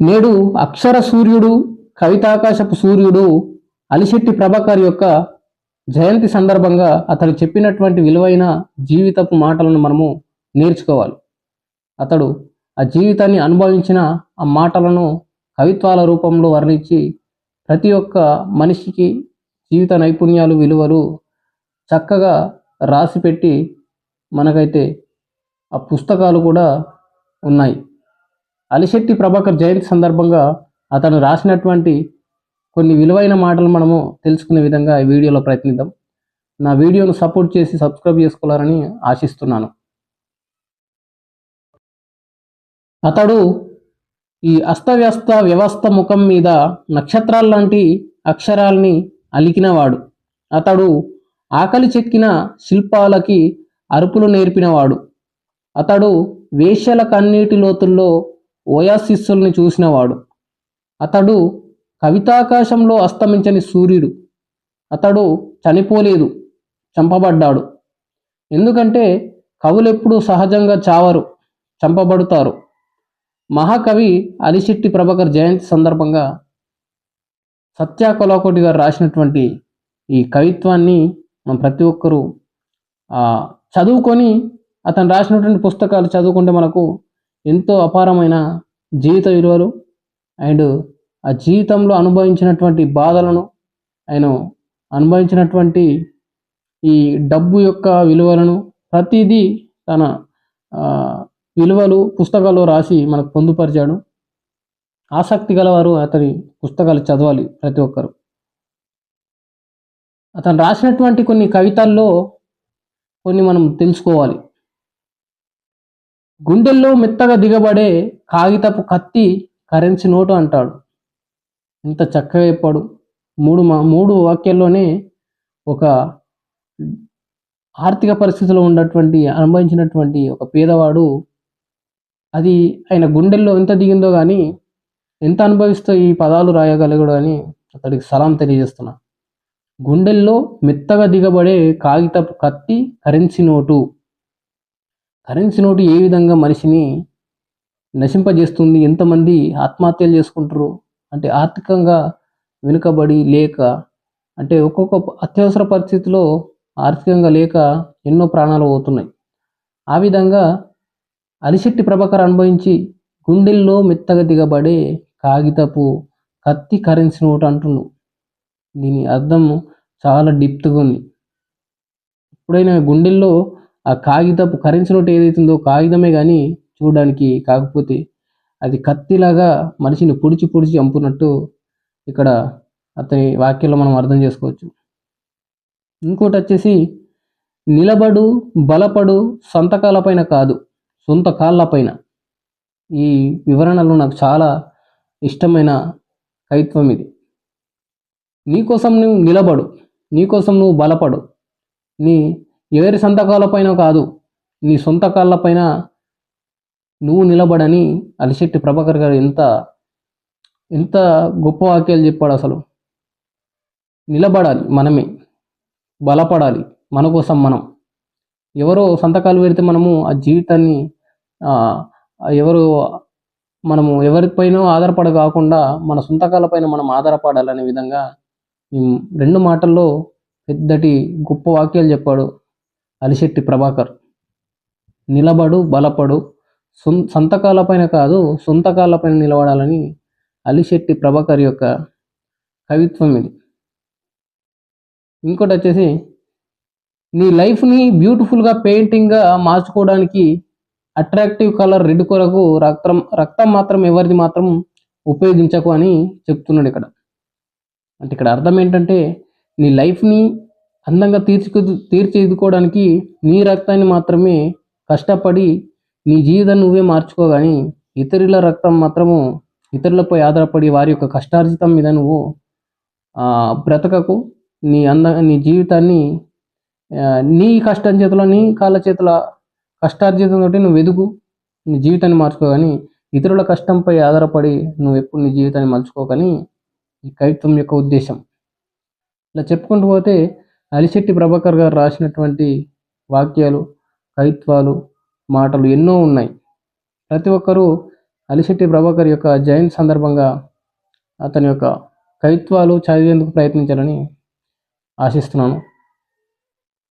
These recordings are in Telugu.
నేడు అక్షర సూర్యుడు కవితాకాశపు సూర్యుడు అలిశెట్టి ప్రభాకర్ యొక్క జయంతి సందర్భంగా అతడు చెప్పినటువంటి విలువైన జీవితపు మాటలను మనము నేర్చుకోవాలి. అతడు ఆ జీవితాన్ని అనుభవించిన ఆ మాటలను కవిత్వాల రూపంలో వర్ణించి ప్రతి ఒక్క మనిషికి జీవిత నైపుణ్యాలు విలువలు చక్కగా రాసిపెట్టి మనకైతే ఆ పుస్తకాలు కూడా ఉన్నాయి. అలిశెట్టి ప్రభాకర్ జయంతి సందర్భంగా అతను రాసినటువంటి కొన్ని విలువైన మాటలు మనము తెలుసుకునే విధంగా ఈ వీడియోలో ప్రయత్నిద్దాం. నా వీడియోను సపోర్ట్ చేసి సబ్స్క్రైబ్ చేసుకోవాలని ఆశిస్తున్నాను. అతడు ఈ అస్తవ్యస్త వ్యవస్థ ముఖం మీద నక్షత్రాల లాంటి అక్షరాల్ని అలికినవాడు. అతడు ఆకలి చెక్కిన శిల్పాలకి అరుపులు నేర్పినవాడు. అతడు వేశ్యల కన్నీటి లోతుల్లో ఓయాసిస్సుల్ని చూసినవాడు. అతడు కవితాకాశంలో అస్తమించని సూర్యుడు. అతడు చనిపోలేదు చంపబడ్డాడు. ఎందుకంటే కవులెప్పుడూ సహజంగా చావరు చంపబడుతారు. మహాకవి అలిశెట్టి ప్రభాకర్ జయంతి సందర్భంగా సత్యాకొలకోటి గారు రాసినటువంటి ఈ కవిత్వాన్ని మనం ప్రతి ఒక్కరూ చదువుకొని అతను రాసినటువంటి పుస్తకాలు చదువుకుంటే మనకు ఎంతో అపారమైన జీవిత విలువలు అండ్ ఆ జీవితంలో అనుభవించినటువంటి బాధలను ఆయన అనుభవించినటువంటి ఈ డబ్బు యొక్క విలువలను ప్రతిదీ తన విలువలు పుస్తకాల్లో రాసి మనకు పొందుపరిచాడు. ఆసక్తి గలవారు అతని పుస్తకాలు చదవాలి ప్రతి ఒక్కరు. అతను రాసినటువంటి కొన్ని కవితల్లో కొన్ని మనం తెలుసుకోవాలి. గుండెల్లో మెత్తగా దిగబడే కాగితపు కత్తి కరెన్సీ నోటు అంటాడు. ఎంత చక్కగా చెప్పాడు. మూడు మా మూడు వాక్యాల్లోనే ఒక ఆర్థిక పరిస్థితిలో ఉన్నటువంటి అనుభవించినటువంటి ఒక పేదవాడు అది ఆయన గుండెల్లో ఎంత దిగిందో కానీ ఎంత అనుభవిస్తూ ఈ పదాలు రాయగలిగాడు అని అతడికి సలాం తెలియజేస్తున్నా గుండెల్లో మెత్తగా దిగబడే కాగితపు కత్తి కరెన్సీ నోటు కరెన్సీ నోటు ఏ విధంగా మనిషిని నశింపజేస్తుంది? ఎంతమంది ఆత్మహత్యలు చేసుకుంటారు? అంటే ఆర్థికంగా వెనుకబడి లేక అంటే ఒక్కొక్క అత్యవసర పరిస్థితిలో ఆర్థికంగా లేక ఎన్నో ప్రాణాలు పోతున్నాయి. ఆ విధంగా అలిశెట్టి ప్రభాకర్ అనుభవించి గుండెల్లో మెత్తగా దిగబడే కాగితపు కత్తి కరెన్సీ నోటు అంటుండు దీని అర్థం చాలా డెప్త్గా ఉంది. ఇప్పుడైనా గుండెల్లో ఆ కాగితపు కరెన్సీ నోట్ ఏదైతుందో కాగితమే కానీ చూడడానికి కాకపోతే అది కత్తిలాగా మనిషిని పొడిచి పొడిచి చంపునట్టు ఇక్కడ అతని వాక్యంలో మనం అర్థం చేసుకోవచ్చు. ఇంకోటి వచ్చేసి నిలబడు బలపడు సంతకాలపైన కాదు సొంత కాళ్ళపైన. ఈ వివరణలో నాకు చాలా ఇష్టమైన కవిత్వం ఇది. నీకోసం నువ్వు నిలబడు నీకోసం నువ్వు బలపడు నీ ఎవరి సంతకాలపైన కాదు నీ సొంత కాళ్ళపైన నువ్వు నిలబడని అలిశెట్టి ప్రభాకర్ గారు ఎంత ఎంత గొప్ప వాక్యాలు చెప్పాడు అసలు. నిలబడాలి మనమే బలపడాలి మన కోసం మనం. ఎవరో సంతకాలు పెడితే మనము ఆ జీవితాన్ని ఎవరు మనము ఎవరిపైన ఆధారపడ కాకుండా మన సొంతకాలపైన మనం ఆధారపడాలనే విధంగా రెండు మాటల్లో పెద్దటి గొప్ప వాక్యాలు చెప్పాడు అలిశెట్టి ప్రభాకర్. నిలబడు బలపడు. సొం సంతకాలపైన కాదు సొంతకాలపైన నిలబడాలని అలిశెట్టి ప్రభాకర్ యొక్క కవిత్వం ఇది. ఇంకోటి వచ్చేసి నీ లైఫ్ని బ్యూటిఫుల్గా పెయింటింగ్గా మార్చుకోవడానికి అట్రాక్టివ్ కలర్ రెడ్ కొరకు రక్తం రక్తం మాత్రం ఎవరిది మాత్రం ఉపయోగించకు అని చెప్తున్నాడు ఇక్కడ. అంటే ఇక్కడ అర్థం ఏంటంటే నీ లైఫ్ని అందంగా తీర్చుకు తీర్చిదిద్దుకోవడానికి నీ రక్తాన్ని మాత్రమే కష్టపడి నీ జీవితం నువ్వే మార్చుకోగాని ఇతరుల రక్తం మాత్రము ఇతరులపై ఆధారపడి వారి యొక్క కష్టార్జితం మీద నువ్వు బ్రతకకు. నీ అంద నీ జీవితాన్ని నీ కష్టం చేతిలో నీ కాళ్ళ చేతుల కష్టార్జితంతో నువ్వు వెదుగు నీ జీవితాన్ని మార్చుకోగాని ఇతరుల కష్టంపై ఆధారపడి నువ్వు ఎప్పుడు నీ జీవితాన్ని మలుచుకోకని ఈ కవిత్వం యొక్క ఉద్దేశం. ఇలా చెప్పుకుంటూ పోతే అలిశెట్టి ప్రభాకర్ గారు రాసినటువంటి వాక్యాలు కవిత్వాలు మాటలు ఎన్నో ఉన్నాయి. ప్రతి ఒక్కరూ అలిశెట్టి ప్రభాకర్ యొక్క జయంతి సందర్భంగా అతని యొక్క కవిత్వాలు చదివేందుకు ప్రయత్నించాలని ఆశిస్తున్నాను.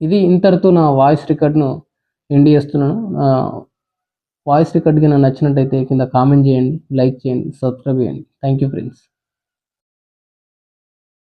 ఇది ఇంతటితో నా వాయిస్ రికార్డ్ను ఎండ్ చేస్తున్నాను. నా వాయిస్ రికార్డ్ నాకు నచ్చినట్టయితే కింద కామెంట్ చేయండి లైక్ చేయండి సబ్స్క్రైబ్ చేయండి. Thank you friends